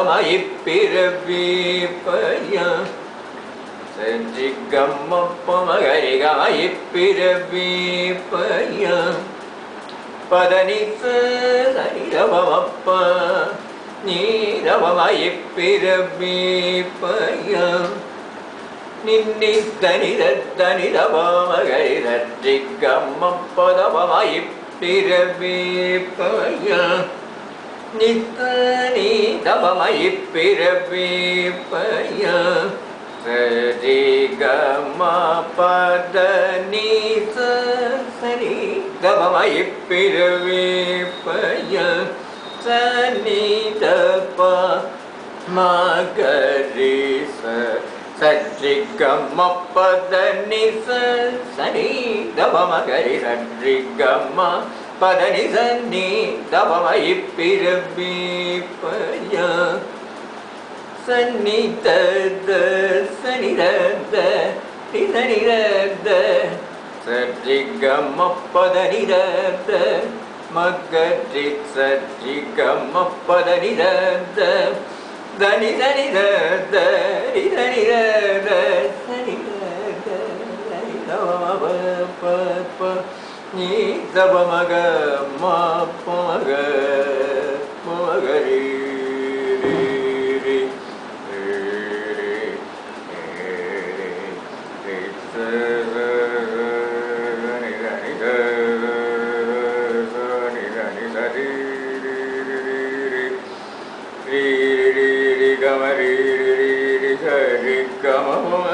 தவமாய் பிறவி பயம் செஞ்சிகம்மப்பமகரிகாய் பிறவி பயம் பதனிச சரிரவமப்ப நீரவமாய் பிறவி பயம் நின்னி தனிர தனிரவமகரிரற்றிகம்மப்பதவமாய் பிறவி பயம் சரி கம பத நீச சரி கமமாய் பிறவி பயம் சனி தப மகரி ச சரி பதனி சன்னி தப பிறவி பயா சன்னி பத நிச நீ தபமாய் பிறவி பயம் சன்னிதத சனிரத நிதனிரத சற்றிகமப்பதனிரத மக்கற்றி சற்றிகமப்பதனிரத தனி தனிரத நிதனிரத சனிரத நீ தபமக மக மகரி சரிகமப்ப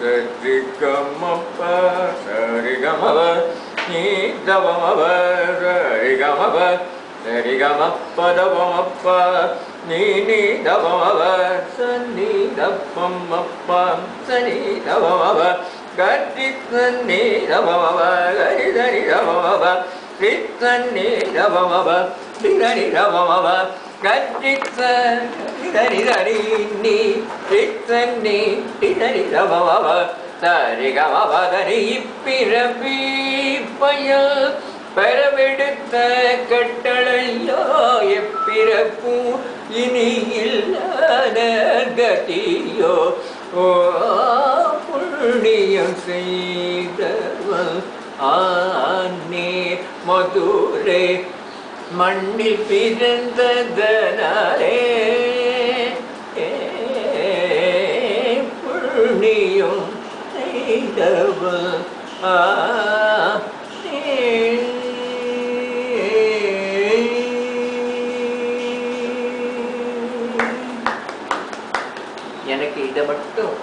சரிகமப நீ தவமப சரிகமப சரிகமப்பதவமப்ப நீ நீ தவமப சன்னி தப்பமப்ப சனி தவமப கட்டி சன்னி தவமப கரி தனி தவமப கிருத்தன்னி நீ கிருத்தன்னி திரணி தவமப இப்பிறவி பய பெறவெடுத்த கட்டளையோ எப்பிறப்பும் இனி இல்லாத கதியோ ஓ புண்ணியம் செய்தவன் ஆனே மதுரை. மண்ணில் பிறந்ததனாலே புண்ணியம் செய்தவன் ஆ எனக்கு இதை மட்டும்